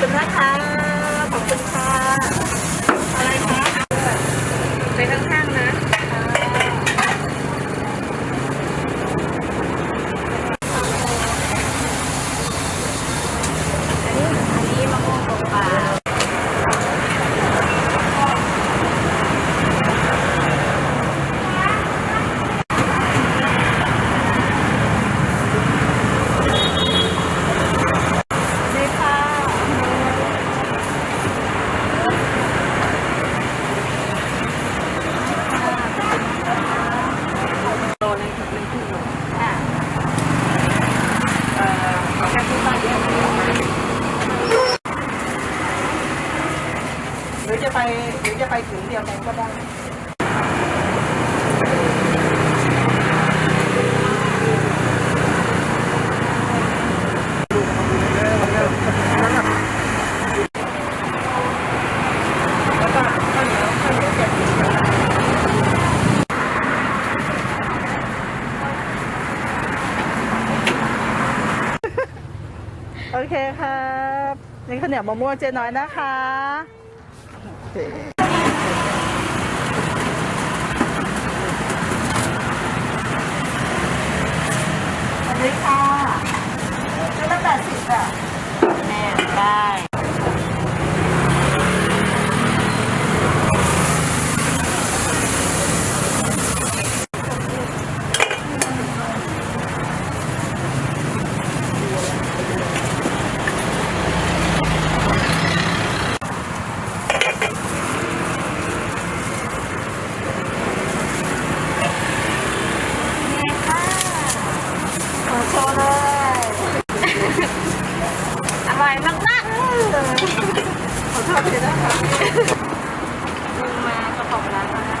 คุณนะคะ ขอบคุณค่ะ ไปหรือจะไปถึงเดียวกันก็ได้โอเคครับ นี่ข้าเหนียวมะม่วงเจ๊น้อยนะคะ สวัสดีค่ะเจ๊ละแปดสิบอะแม่ได้ ขอโชว์เลย อร่อยมากมาก ขอโทษทีนะคะ ๆมึงมาเจ้าของร้านมาแล้ว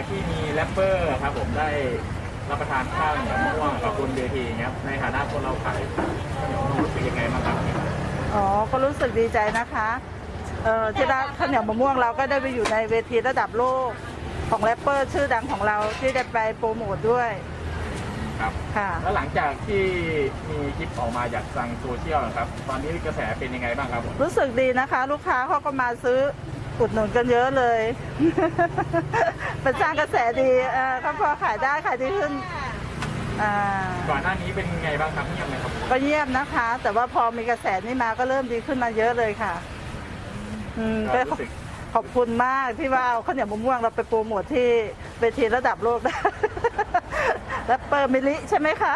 จากที่มีแรปเปอร์ครับผมได้รับประทานข้าวเหนียวมะม่วงกับบนเวทีครับในฐานะคนเราขายข้าวเหนียวมะม่วงรู้สึกยังไงบ้างครับอ๋อ ก็รู้สึกดีใจนะคะ เอ่อที่ร้านข้าวเหนียวมะม่วงเราก็ได้ไปอยู่ในเวทีระดับโลกของแรปเปอร์ชื่อดังของเราที่ได้ไปโปรโมทด้วย ครับค่ะ แล้วหลังจากที่มีคลิปออกมาจากทางโซเชียลนะครับ ตอนนี้กระแสเป็นยังไงบ้างครับผมรู้สึกดีนะคะ ลูกค้าเขาก็มาซื้อ อุดหนุนกันเยอะเลยเป็นสร้างกระแสดีเอ่อก็พอขายได้ขายดีขึ้นอ่าก่อนหน้านี้เป็นยังไงบ้างครับเงียบไหมครับก็เยี่ยมนะคะ แต่ว่าพอมีกระแสนี้มาก็เริ่มดีขึ้นมาเยอะเลยค่ะ อืมก็ก็รู้สึกขอบคุณมากที่ว่าเอาข้าวเหนียวมะม่วงเราไปโปรโมทที่เวทีระดับโลกได้แรปเปอร์มิลิใช่ไหมคะ